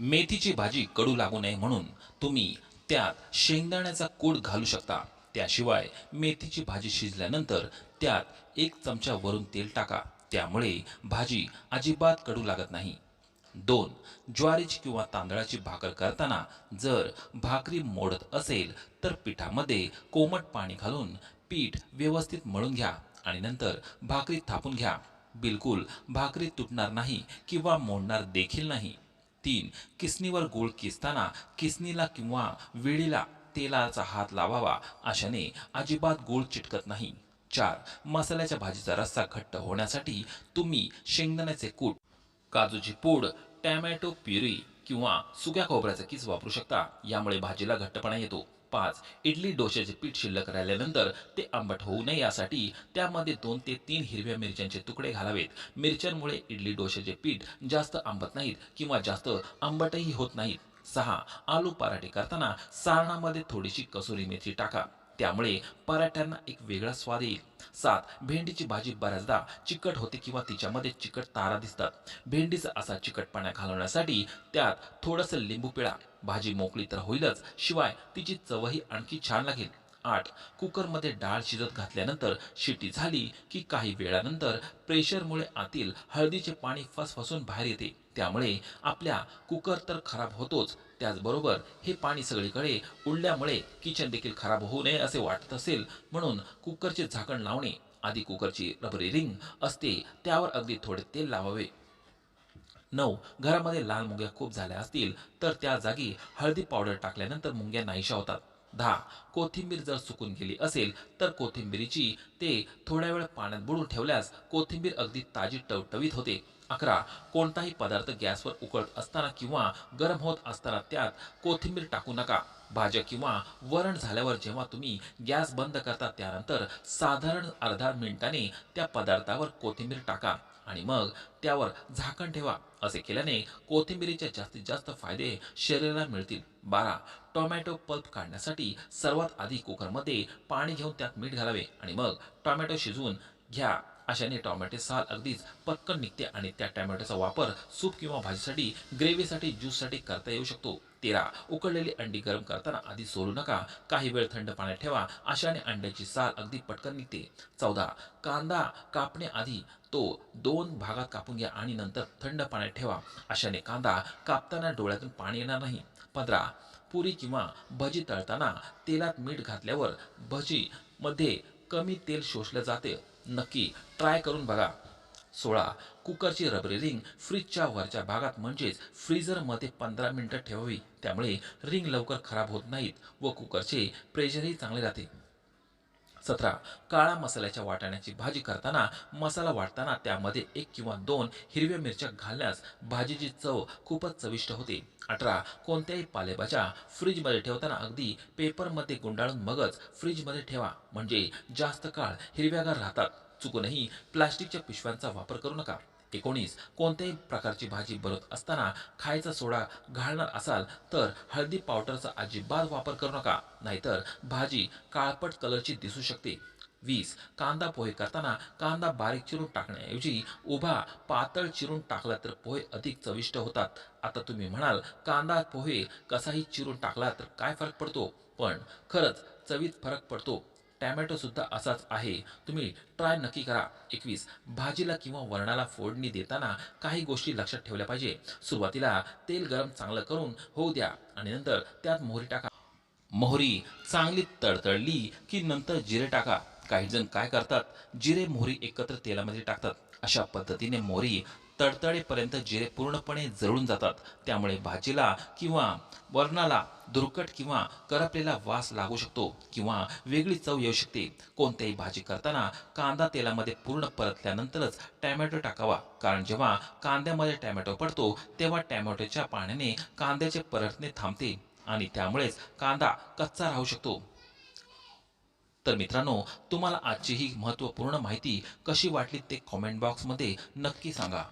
मेथीची भाजी कडू लागू नये म्हणून तुम्ही त्यात शेंगदाण्याचा कूड घालू शकता. त्याशिवाय मेथीची भाजी शिजल्यानंतर त्यात एक चमचा वरून तेल टाका. त्यामुळे भाजी अजिबात कडू लागत नाही. दोन ज्वारीची किंवा तांदळाची भाकर करताना जर भाकरी मोडत असेल तर पिठामध्ये कोमट पाणी घालून पीठ व्यवस्थित मळून घ्या आणि नंतर भाकरी थापून घ्या. बिलकुल भाकरी तुटणार नाही किंवा मोडणार देखील नाही. तीन. किसनीवर गोळ किसताना किसनीला किंवा वेळीला तेलाचा हात लावावा अशाने अजिबात गोळ चिटकत नाही. चार. मसाल्याच्या भाजीचा रस्सा घट्ट होण्यासाठी तुम्ही शेंगदाण्याचे कूट काजूची पूड टॅमॅटो प्युरी किंवा सुक्या खोबऱ्याचा किस वापरू शकता. यामुळे भाजीला घट्टपणा येतो. पाच इडली डोश्याचे पीठ शिल्लक राहिल्यानंतर ते आंबट होऊ नये यासाठी त्यामध्ये दोन ते तीन हिरव्या मिरच्यांचे तुकडे घालावेत. मिरच्यांमुळे इडली डोश्याचे पीठ जास्त आंबत नाहीत किंवा जास्त आंबटही होत नाहीत. सहा आलू पराठे करताना सारणामध्ये थोडीशी कसुरी मेथी टाका. त्यामुळे पराठ्यांना एक वेगळा स्वाद येईल. सात भेंडीची भाजी बऱ्याचदा चिकट होते किंवा तिच्यामध्ये चिकट तारा दिसतात. भेंडीचा असा चिकटपणा घालवण्यासाठी त्यात थोडंसं लिंबू पिळा. भाजी मोकळी तर होईलच शिवाय तिची चवही आणखी छान लागेल. आठ. कुकरमध्ये डाळ शिजत घातल्यानंतर शिटी झाली की काही वेळानंतर प्रेशरमुळे आतील हळदीचे पाणी फसफसून बाहेर येते. त्यामुळे आपल्या कुकर तर खराब होतोच. त्याचबरोबर हे पाणी सगळीकडे उडल्यामुळे किचन देखील खराब होऊ नये असे वाटत असेल म्हणून कुकरचे झाकण लावणे आधी कुकरची रबरी रिंग असते त्यावर अगदी थोडे तेल लावावे. नऊ. घरामध्ये लाल मुंग्या खूप झाल्या असतील तर त्या जागी हळदी पावडर टाकल्यानंतर मुंग्या नाहीशा होतात. दहा. कोथिंबीर जर सुकून गेली असेल तर कोथिंबीरीची ते थोड्या वेळ पाण्यात बुडून ठेवल्यास कोथिंबीर अगदी ताजी टवटवीत होते. अकरा. कोणताही पदार्थ गॅसवर उकळत असताना किंवा गरम होत असताना त्यात कोथिंबीर टाकू नका. भाज्या किंवा वरण झाल्यावर जेव्हा तुम्ही गॅस बंद करता त्यानंतर साधारण अर्धा मिनिटाने त्या पदार्थावर कोथिंबीर टाका. आणि मग त्यावर झाकण ठेवा. असे केल्याने कोथिंबीरीचे जास्तीत जास्त फायदे शरीराला मिळतील. बारा. टोमॅटो पल्प काढण्यासाठी सर्वात आधी कुकरमध्ये पाणी घेऊन त्यात मीठ घालावे आणि मग टोमॅटो शिजवून घ्या. अशाने टॉमॅटो साल अगदीच पटकन निघते आणि त्या टोमॅटोचा वापर सूप किंवा भाजीसाठी ग्रेव्हीसाठी ज्यूससाठी करता येऊ शकतो. तेरा. उकळलेली अंडी गरम करताना आधी सोलू नका. काही वेळ थंड पाण्यात ठेवा. अशाने अंड्याची साल अगदी पटकन निघते. चौदा. कांदा कापण्याआधी तो दोन भागात कापून घ्या आणि नंतर थंड पाण्यात ठेवा. अशाने कांदा कापताना डोळ्यातून पाणी येणार नाही. पंधरा. पुरी किंवा भजी तळताना तेलात मीठ घातल्यावर भजीमध्ये कमी तेल शोषलं जाते. नक्की ट्राय करून बघा. सोळा. कुकरची रबरी रिंग फ्रीजच्या वरच्या भागात म्हणजेच फ्रीझरमध्ये पंधरा मिनटं ठेवावी. त्यामुळे रिंग लवकर खराब होत नाहीत व कुकरचे प्रेशरही चांगले राहते. सतरा काळा मसाल्याच्या वाटाण्याची भाजी करताना मसाला वाटताना त्यामध्ये एक किंवा दोन हिरव्या मिरच्या घालण्यास भाजीची चव खूपच चविष्ट होते. अठरा कोणत्याही पालेभाज्या फ्रीजमध्ये ठेवताना अगदी पेपरमध्ये गुंडाळून मगच फ्रीजमध्ये ठेवा. म्हणजे जास्त काळ हिरव्यागार राहतात. चुकूनही प्लास्टिकच्या पिशव्यांचा वापर करू नका. एकोणीस. कोणत्याही प्रकारची भाजी बनवत असताना खायचा सोडा घालणार असाल तर हळदी पावडरचा अजिबात वापर करू नका. नाहीतर भाजी काळपट कलरची दिसू शकते. वीस. कांदा पोहे करताना कांदा बारीक चिरून टाकण्याऐवजी उभा पातळ चिरून टाकला तर पोहे अधिक चविष्ट होतात. आता तुम्ही म्हणाल कांदा पोहे कसाही चिरून टाकला तर काय फरक पडतो? पण खरंच चवीत फरक पडतो. टॅमॅटोसुद्धा असाच आहे. तुम्ही ट्राय नक्की करा. एकवीस भाजीला किंवा वरणाला फोडणी देताना काही गोष्टी लक्षात ठेवल्या पाहिजे. सुरुवातीला तेल गरम चांगलं करून होऊ द्या आणि नंतर त्यात मोहरी टाका. मोहरी चांगली तडतडली की नंतर जिरे टाका. काही जण काय करतात? जिरे मोहरी एकत्र तेलामध्ये टाकतात. अशा पद्धतीने मोहरी तडतडेपर्यंत जिरे पूर्णपणे जळून जातात. त्यामुळे भाजीला किंवा वरणाला दुर्कट किंवा करपलेला वास लागू शकतो किंवा वेगळी चव येऊ शकते. कोणत्याही भाजी करताना कांदा तेलामध्ये पूर्ण परतल्यानंतरच टॅमॅटो टाकावा. कारण जेव्हा कांद्यामध्ये टॅमॅटो पडतो तेव्हा टॅमॅटोच्या पाण्याने कांद्याचे परतणे थांबते आणि त्यामुळेच कांदा कच्चा राहू शकतो. तर मित्रांनो तुम्हाला आजची ही महत्त्वपूर्ण माहिती कशी वाटली ते कॉमेंट बॉक्समध्ये नक्की सांगा.